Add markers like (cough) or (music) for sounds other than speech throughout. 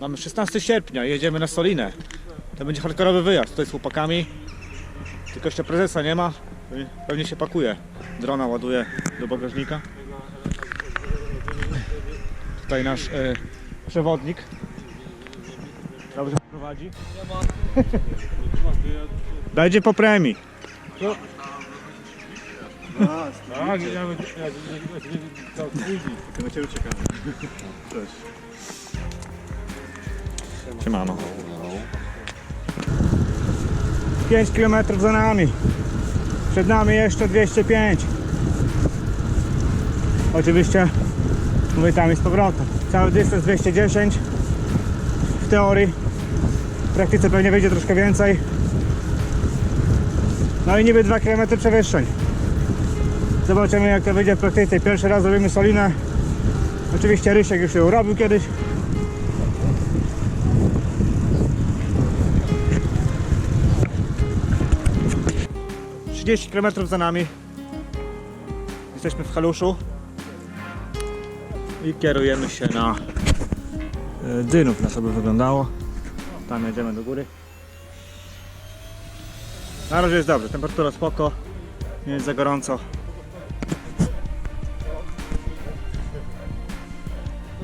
Mamy 16 sierpnia, jedziemy na Solinę. To będzie hardkorowy wyjazd, tutaj z chłopakami. Tylko jeszcze prezesa nie ma, pewnie- się pakuje. Drona ładuje do bagażnika. Tutaj nasz e, przewodnik. Dobrze prowadzi. Będzie po premii. Tak, ja bym... Czekamy. Cześć. Siemano. 5 km za nami. Przed nami jeszcze 205. Oczywiście mówię tam i z powrotem. Cały dystans 210 w teorii. W praktyce pewnie wyjdzie troszkę więcej. No i niby 2 km przewyższeń. Zobaczymy jak to wyjdzie w praktyce. Pierwszy raz robimy solinę. Oczywiście Rysiek już ją robił kiedyś. Trzydzieści km za nami. Jesteśmy w Haluszu. I kierujemy się na e, Dynów, na sobie wyglądało. Tam jedziemy do góry. Na razie jest dobrze, temperatura spoko, nie jest za gorąco.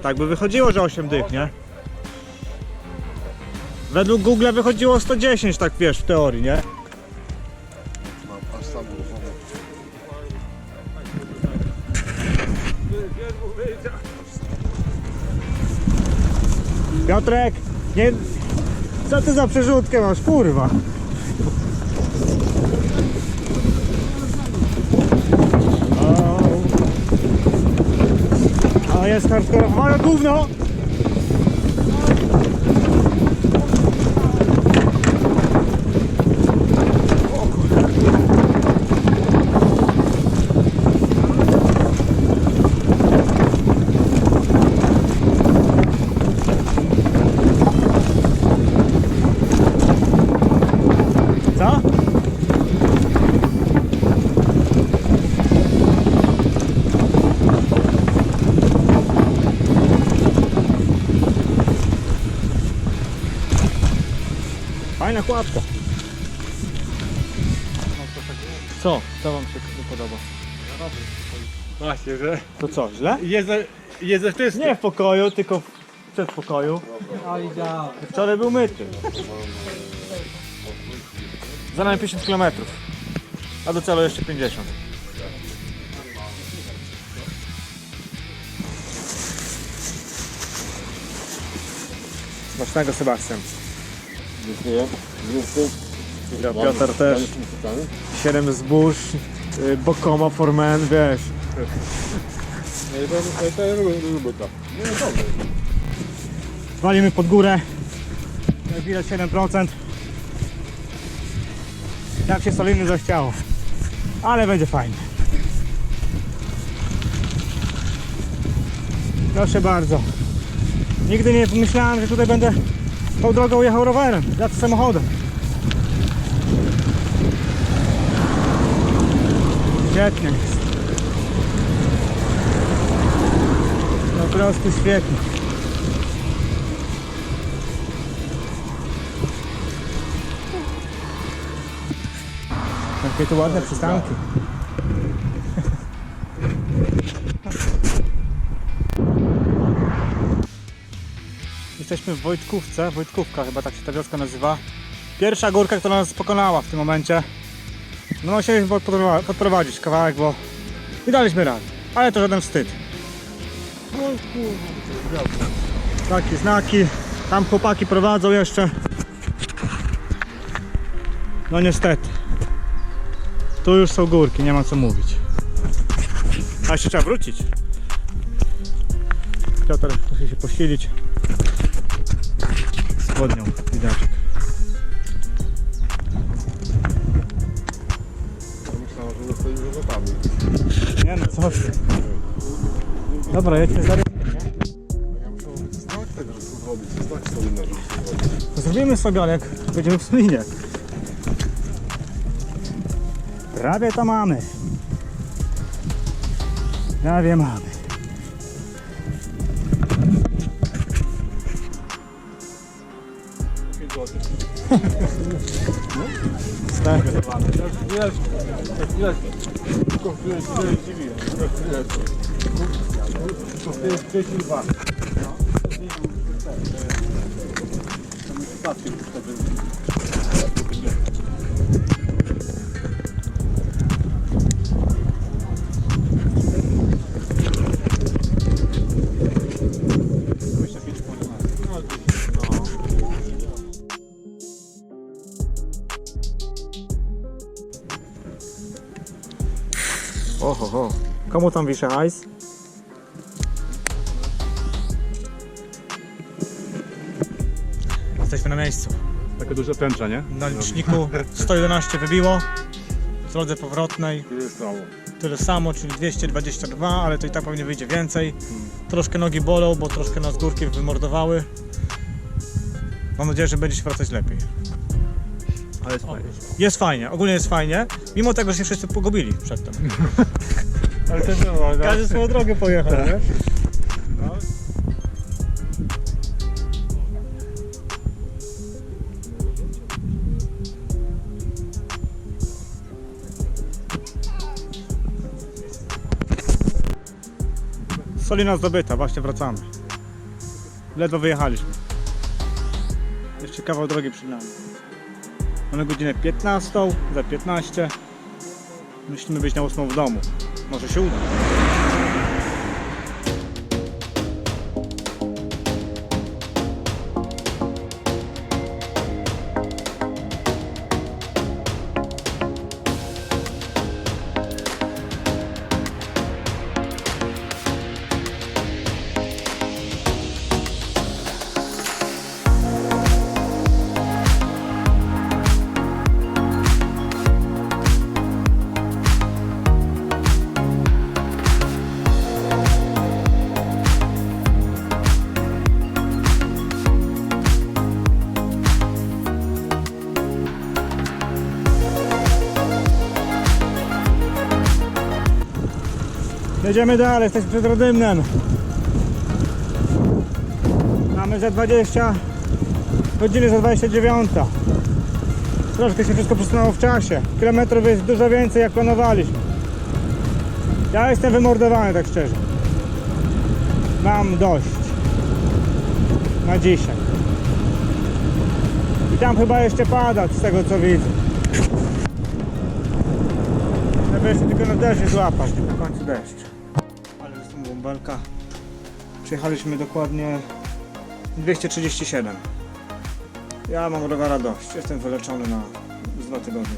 Tak by wychodziło, że 8 dych, nie? Według Google wychodziło 110, tak wiesz, w teorii, nie? Piotrek, nie... Co ty za przerzutkę masz, kurwa? O, o jest hardcore, ale gówno! Co? Fajna kładka. Co? Co wam się nie podoba? Właśnie, że... To co, źle? Jest. Nie w pokoju, tylko w przedpokoju. Wczoraj był myty. Za nami 50 km. A do celu jeszcze 50. Smacznego Sebastian. Dziękuję. Dziękuję. Ja Piotr też. 7 zbóż, y, Bokoma Formen, wiesz. Ja to, lubię. Nie, dobrze. Walimy pod górę. Jak widać 7%. Jak się soliny zachciało. Ale będzie fajnie. Proszę bardzo. Nigdy nie pomyślałem, że tutaj będę tą drogą jechał rowerem. Ja samochodem. Świetnie jest. Po prostu świetnie. Jakie tu ładne przystanki. Jesteśmy w Wojtkówce, Wojtkówka chyba tak się ta wioska nazywa. Pierwsza górka, która nas pokonała w tym momencie. No musieliśmy podprowa- podprowadzić kawałek, bo i daliśmy radę. Ale to żaden wstyd. Takie znaki. Tam chłopaki prowadzą jeszcze. No niestety. Tu już są górki, nie ma co mówić. A jeszcze trzeba wrócić. Piotr musi się posilić. Spodnią widaczek. Ja myślałem, że nie stoi za zapami. Nie no, co. Dobra, jedźmy za Ja myślałem, że znak tego, że chcę zrobić. Znak sobie na życie. To zrobimy sobie, ale jak będziemy w Suminie. Prawie to mamy. Prawie mamy. Zł. Tak. Chwileczkę, Oho, ho. Komu tam wiszę hajs? Jesteśmy na miejscu. Takie duże tęcza, nie? Na liczniku (laughs) 111 wybiło. W drodze powrotnej stało? tyle samo, czyli 222, ale to i tak pewnie wyjdzie więcej. Troszkę nogi bolą, bo troszkę nas górki wymordowały. Mam nadzieję, że będzie się wracać lepiej. Ale jest fajnie. Jest fajnie, ogólnie jest fajnie, mimo tego, że się wszyscy pogubili przedtem. (laughs) Ale to było, no. Każdy swoją drogę pojechał, nie? Solina zdobyta, właśnie wracamy. Ledwo wyjechaliśmy. Jeszcze kawał drogi przed nami. Mamy godzinę 15, za 15. Musimy być na 8 w domu. Może się uda. Jedziemy dalej, jesteśmy przed Rodymnem. Mamy za 20 godziny za 29. Troszkę się wszystko przesunęło w czasie. Kilometrów jest dużo więcej jak planowaliśmy. Ja jestem wymordowany tak szczerze. Mam dość. Na dzisiaj. I tam chyba jeszcze padać z tego co widzę. Żeby jeszcze tylko na deszcz złapać, w końcu deszcz. Bąbelka. Przyjechaliśmy dokładnie 237. Ja mam rowera dość, jestem wyleczony na z dwa tygodnie.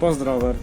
Pozdrower.